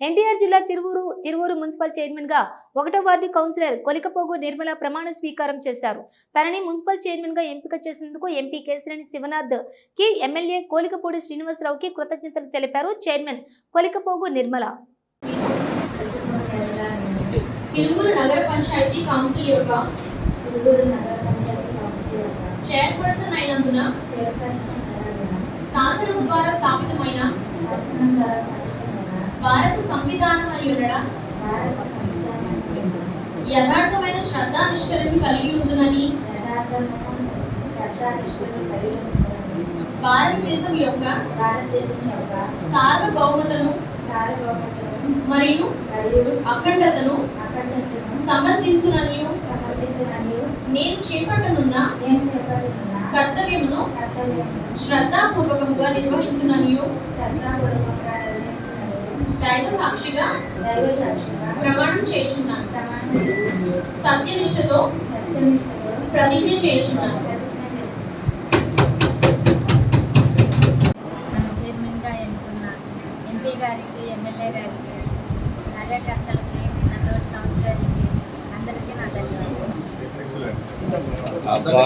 ఎన్టీఆర్ జిల్లా తిరువూరు తిరువూరు మున్సిపల్ చైర్మన్గా ఒకటో వార్డు కౌన్సిలర్ కొలికపోగు నిర్మల ప్రమాణ స్వీకారం చేశారు. తనని మున్సిపల్ చైర్మన్గా ఎంపిక చేసినందుకు ఎంపీ కేశినేని శివనాథ్కి ఎమ్మెల్యే కోలికపూడి శ్రీనివాసరావుకి కృతజ్ఞతలు తెలిపారు చైర్మన్ కొలికపోగు నిర్మల. తిరువురు నగర పంచాయతీ కౌన్సిల్ యొక్క తిరువూరు నగర పంచాయతీ కౌన్సిల్ యొక్క చైర్పర్సన్ అయినందున చైర్పర్సన్ అయినందున శాసనము ద్వారా స్థాపితమైన శాసనం ద్వారా స్థాపితమైన భారత సంవిధానం భారత సంవిధానాన్ని యథార్థమైన యథార్థమైన శ్రద్ధానిష్టలు కలిగి ఉండాలని భారతదేశం యొక్క సార్వభౌమతను మరియు అఖండతను సమర్థించునని నేను చేపట్టనున్న కర్తవ్యమును నిర్వహించునని శ్రద్ధాపూర్వకంగా నిర్వహించినది దైవ సాక్షిగా దైవ సాక్షిగా ప్రమాణం చేయుచున్నాను. సత్యనిష్టతో ప్రతిజ్ఞ చేయుచున్నాను. ఎంపీ గారికి ఎమ్మెల్యే గారికి కార్యకర్తలకి నా తోటి కౌన్సిలర్లకి అందరికీ నా ధన్యవాదాలు.